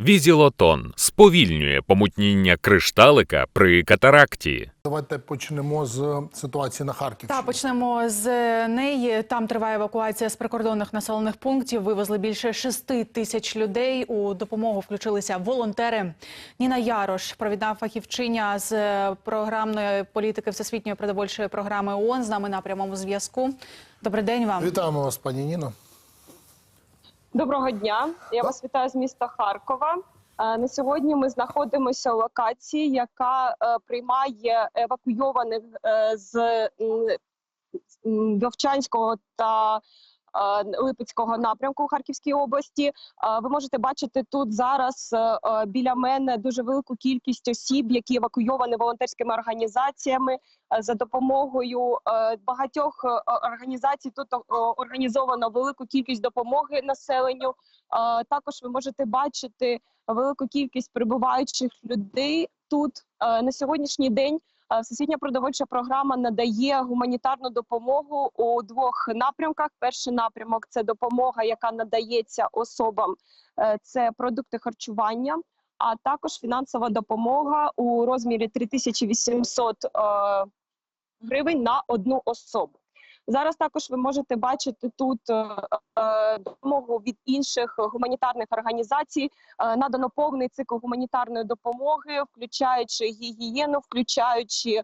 Візілотон сповільнює помутніння кришталика при катаракті. Давайте почнемо з ситуації на Харківщині. Та почнемо з неї. Там триває евакуація з прикордонних населених пунктів. Вивезли більше шести тисяч людей. У допомогу включилися волонтери. Ніна Ярош, провідна фахівчиня з програмної політики всесвітньої продовольчої програми ООН, з нами на прямому зв'язку. Добрий день вам. Вітаємо вас, пані Ніно. Доброго дня. Я вас вітаю з міста Харкова. Е, На сьогодні ми знаходимося у локації, яка е, приймає евакуйованих е, з Вовчанського та Липецького напрямку у Харківській області. Е, Ви можете бачити тут зараз е, е, біля мене дуже велику кількість осіб, які евакуйовані волонтерськими організаціями. Е, За допомогою е, багатьох е, організацій тут організовано велику кількість допомоги населенню. Е, Також ви можете бачити велику кількість прибуваючих людей тут Е, на сьогоднішній день. Е, Всесвітня продовольча програма надає гуманітарну допомогу у двох напрямках. Перший напрямок це допомога, яка надається особам. Е, Це продукти харчування, а також фінансова допомога у розмірі 3800 е, гривень на одну особу. Зараз також ви можете бачити тут е, е, допомогу від інших гуманітарних організацій. Е, Надано повний цикл гуманітарної допомоги, включаючи гігієну, включаючи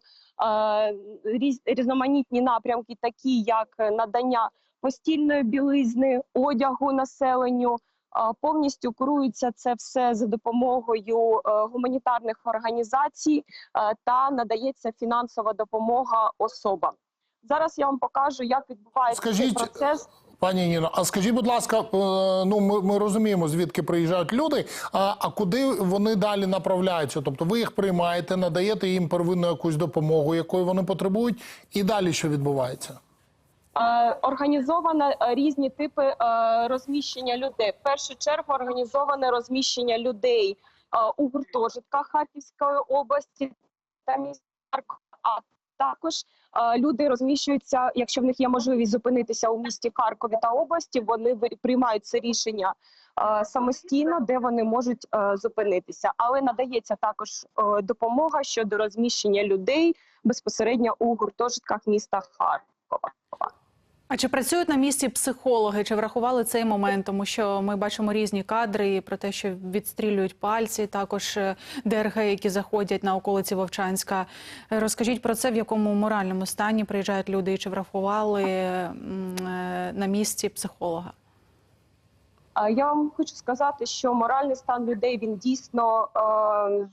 різноманітні напрямки, такі як надання постільної білизни, одягу населенню. Повністю курується це все за допомогою гуманітарних організацій та надається фінансова допомога особам. Зараз я вам покажу, як відбувається Скажіть, цей процес. Пані Ніно, а скажіть, будь ласка, е, ну ми, ми розуміємо, звідки приїжджають люди. А, а куди вони далі направляються? Тобто ви їх приймаєте, надаєте їм первинну якусь допомогу, якої вони потребують, і далі що відбувається? Е, Організовано е, різні типи розміщення людей. В першу чергу організоване розміщення людей у гуртожитках Харківської області та міста. А також люди розміщуються, якщо в них є можливість зупинитися у місті Харкові та області. Вони приймають це рішення самостійно, де вони можуть е, зупинитися. Але надається також е, допомога щодо розміщення людей безпосередньо у гуртожитках міста Харкова. А чи працюють на місці психологи? Чи врахували цей момент? Тому що ми бачимо різні кадри про те, що відстрілюють пальці, також е, ДРГ, які заходять на околиці Вовчанська. Е, Розкажіть про це, в якому моральному стані приїжджають люди, і чи врахували е, на місці психолога? Я вам хочу сказати, що моральний стан людей він дійсно е,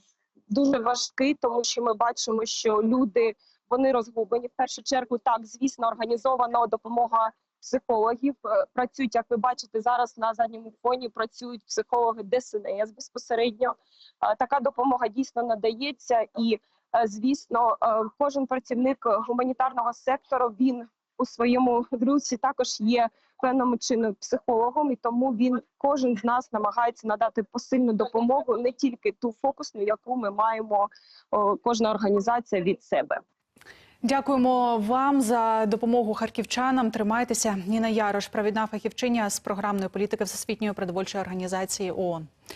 дуже важкий, тому що ми бачимо, що люди вони розгублені. В першу чергу, так звісно, організована допомога психологів. Е, Працюють, як ви бачите, зараз на задньому фоні працюють психологи ДСНС безпосередньо. Е, Така допомога дійсно надається, і е, звісно, кожен працівник гуманітарного сектору він у своєму друзі також є певному чином психологом, і тому він кожен з нас намагається надати посильну допомогу, не тільки ту фокусну, яку ми маємо о, кожна організація від себе. Дякуємо вам за допомогу харківчанам. Тримайтеся. Ніна Ярош, провідна фахівчиня з програмної політики Всесвітньої продовольчої організації ООН.